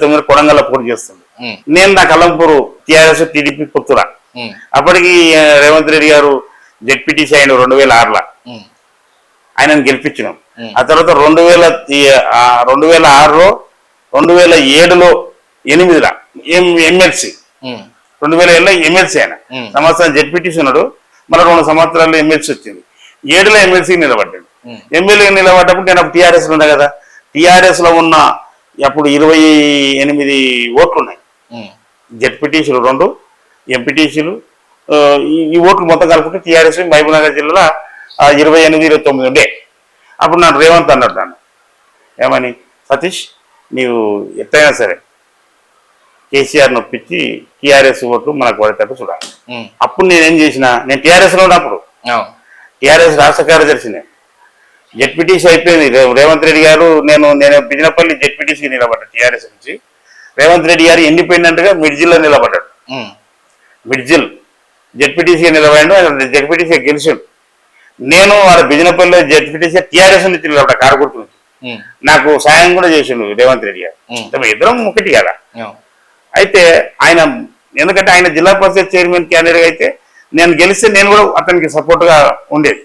తొమ్మిది కొడంగల్లో పోటీ చేస్తుంది. నేను నా కలంపూరు టిఆర్ఎస్ టీడీపీ పుత్తురా. అప్పటికి రేవంత్ రెడ్డి గారు జెడ్పీటీసీ అయిన రెండు వేల ఆరులో ఆయనను గెలిపించినాం. ఆ తర్వాత రెండు వేల రెండు వేల ఆరులో రెండు వేల ఏడులో ఎనిమిదిలో ఎం ఎమ్మెల్సీ. రెండు వేల ఏడులో ఎమ్మెల్సీ ఆయన. సంవత్సరం జెడ్పీటీసీ ఉన్నాడు. మళ్ళీ రెండు సంవత్సరాల్లో ఎమ్మెల్సీ వచ్చింది. ఏడులో ఎమ్మెల్సీ నిలబడ్డాడు. ఎమ్మెల్యే నిలబడ్డప్పుడు నేను టీఆర్ఎస్లో ఉన్నా కదా. టీఆర్ఎస్లో ఉన్న అప్పుడు ఇరవై ఎనిమిది ఓట్లు ఉన్నాయి జెడ్పీటీసీలు రెండు ఎంపీటీసీలు ఈ ఓట్లు మొత్తం కలుపుకుంటే టీఆర్ఎస్ మహబూబ్నగర్ జిల్లాలో ఇరవై ఎనిమిది ఇరవై తొమ్మిది ఉండే. అప్పుడు నన్ను రేవంత్ అన్నాడు నన్ను. ఏమని? సతీష్ నీవు ఎట్లయినా సరే కేసీఆర్ నొప్పించి టీఆర్ఎస్ ఓట్లు మనకు పడేటట్టు చూడాలి. అప్పుడు నేనేం చేసిన నేను టీఆర్ఎస్లో ఉన్నప్పుడు టీఆర్ఎస్ రాష్ట్ర కార్యదర్శిని. జెడ్పీటీసీ అయిపోయింది. రేవంత్ రెడ్డి గారు నేను నేను బిజినపల్లి జెడ్పీటీసీ నిలబడ్డా టీఆర్ఎస్ నుంచి. రేవంత్ రెడ్డి గారు ఇండిపెండెంట్గా మిడ్జిల్లో నిలబడ్డాడు. మిడ్జిల్ జెడ్పీటీసీ నిలబడాడు ఆయన జెడ్పీటీసీ గెలిచాడు. నేను వాళ్ళ బిజినపల్లి జెడ్పీటీసీ టీఆర్ఎస్ నుంచి నిలబడ్డా కారకుర్తి నుంచి. నాకు సాయం కూడా చేసిండు రేవంత్ రెడ్డి గారు. ఇద్దరం ఒకటి కదా. అయితే ఆయన ఎందుకంటే ఆయన జిల్లా పరిషత్ చైర్మన్ క్యాండిడేట్ అయితే నేను గెలిస్తే నేను కూడా అతనికి సపోర్ట్గా ఉండేది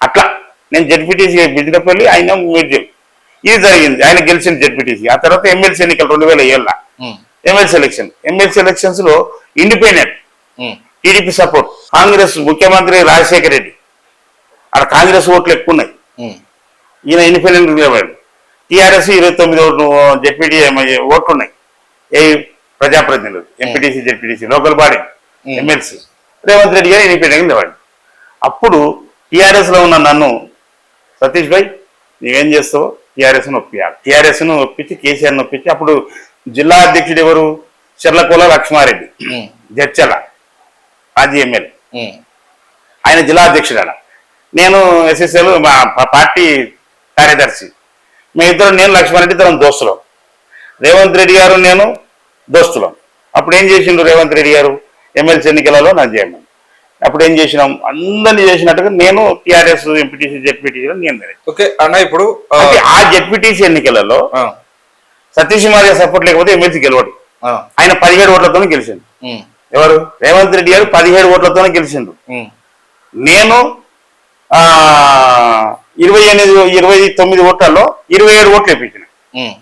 అట్లా నేను జడ్పీటీసీ బిజినపల్లి ఆయన మీర్జం ఇది జరిగింది. ఆయన గెలిచిన జడ్పీటీసీ. ఆ తర్వాత ఎమ్మెల్సీ ఎన్నికలు రెండు వేల ఏళ్ళ. MLC election. ఎమ్మెల్సీ ఎలక్షన్స్లో ఇండిపెండెంట్. TDP support. కాంగ్రెస్ ముఖ్యమంత్రి రాజశేఖర రెడ్డి. అక్కడ కాంగ్రెస్ ఓట్లు ఎక్కువ ఉన్నాయి. ఈయన ఇండిపెండెంట్ నిలబడి టీఆర్ఎస్ ఇరవై తొమ్మిది ఓట్లు జడ్పీటీ ఓట్లు ఉన్నాయి. ఏ ప్రజాప్రతినిధులు. MPTC ZPTC local body. MLC. Revanth Reddy గారు ఇండిపెండెంట్ నిలబడి అప్పుడు టీఆర్ఎస్లో ఉన్న నన్ను సతీష్ భాయ్ నీవేం చేస్తావు టీఆర్ఎస్ను ఒప్పియాలి టీఆర్ఎస్ను ఒప్పించి కేసీఆర్ను ఒప్పించి అప్పుడు జిల్లా అధ్యక్షుడు ఎవరు? చెర్లకోల లక్ష్మారెడ్డి జడ్చల మాజీ ఎమ్మెల్యే. ఆయన జిల్లా అధ్యక్షుడు నేను ఎస్ఎస్ఎల్ మా పార్టీ కార్యదర్శి. మీ ఇద్దరు నేను లక్ష్మణరెడ్డి ఇద్దరం దోస్తులం. రేవంత్ రెడ్డి గారు నేను దోస్తులం. అప్పుడు ఏం చేసిండు రేవంత్ రెడ్డి గారు? ఎమ్మెల్సీ ఎన్నికలలో నాకు చేయమని అప్పుడు ఏం చేసినాం? అందరినీ చేసినట్టుగా నేను టీఆర్ఎస్ ఎంపీటీసీ జెడ్పీటీసీలో నేను. ఓకే అన్న ఇప్పుడు ఆ, జెడ్పీటీసీ ఎన్నికలలో సతీష్ కుమార్ సపోర్ట్ లేకపోతే ఎమ్మెల్సీ గెలవడు. ఆయన పదిహేడు ఓట్లతోనే గెలిచిండు. ఎవరు? రేవంత్ రెడ్డి గారు పదిహేడు ఓట్లతోనే గెలిచిండు. నేను ఆ ఇరవై ఎనిమిది ఇరవై తొమ్మిది ఓట్లలో ఇరవై ఏడు ఓట్లు వేపించిన. ఉమ్,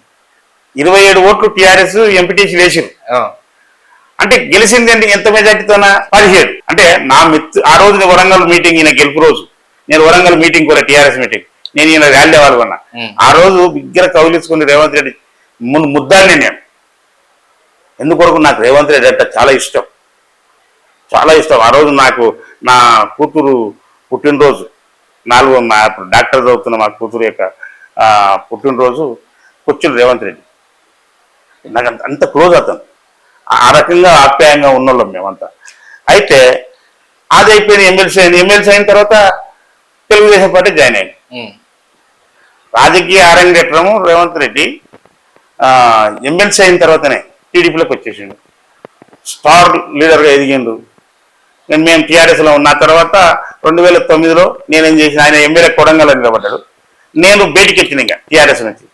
ఇరవై ఏడు ఓట్లు టీఆర్ఎస్ ఎంపీటీసీ వేసారు అంటే గెలిచింది అంటే ఎంత మెజార్టీతోన? పదిహేడు. అంటే నా మిత్ ఆ రోజు వరంగల్ మీటింగ్ ఈయన గెలుపు రోజు. నేను వరంగల్ మీటింగ్ కూడా టీఆర్ఎస్ మీటింగ్. నేను ఈయన ర్యాలీ పాల్గొన్నా. ఆ రోజు బిగ్గర కౌలించుకుని రేవంత్ రెడ్డి ముందు ముద్దాన్ని నేను. ఎందుకొరకు నాకు రేవంత్ రెడ్డి అంటే చాలా ఇష్టం. చాలా ఇష్టం. ఆ రోజు నాకు నా కూతురు పుట్టినరోజు. నాలుగో మా అప్పుడు డాక్టర్ చదువుతున్న మా కూతురు యొక్క పుట్టినరోజు కూర్చుని రేవంత్ రెడ్డి. నాకు అంత- అంత క్లోజ్ అతను. ఆ రకంగా ఆప్యాయంగా ఉన్నోళ్ళం మేమంతా. అయితే అది అయిపోయిన ఎమ్మెల్సీ అయింది ఎమ్మెల్సీ అయిన తర్వాత తెలుగుదేశం పార్టీ జాయిన్ అయింది. రాజకీయ అరంగేట్రము రేవంత్ రెడ్డి ఎమ్మెల్సీ అయిన తర్వాతనే టీడీపీలోకి వచ్చేసిండు. స్టార్ లీడర్గా ఎదిగిండు. నేను మేము టీఆర్ఎస్లో ఉన్న తర్వాత రెండు వేల తొమ్మిదిలో నేనేం చేసిన ఆయన ఎమ్మెల్యే కొడంగల్ నిలబడ్డాడు. నేను బయటికి ఎక్కిన ఇంకా టీఆర్ఎస్ నుంచి.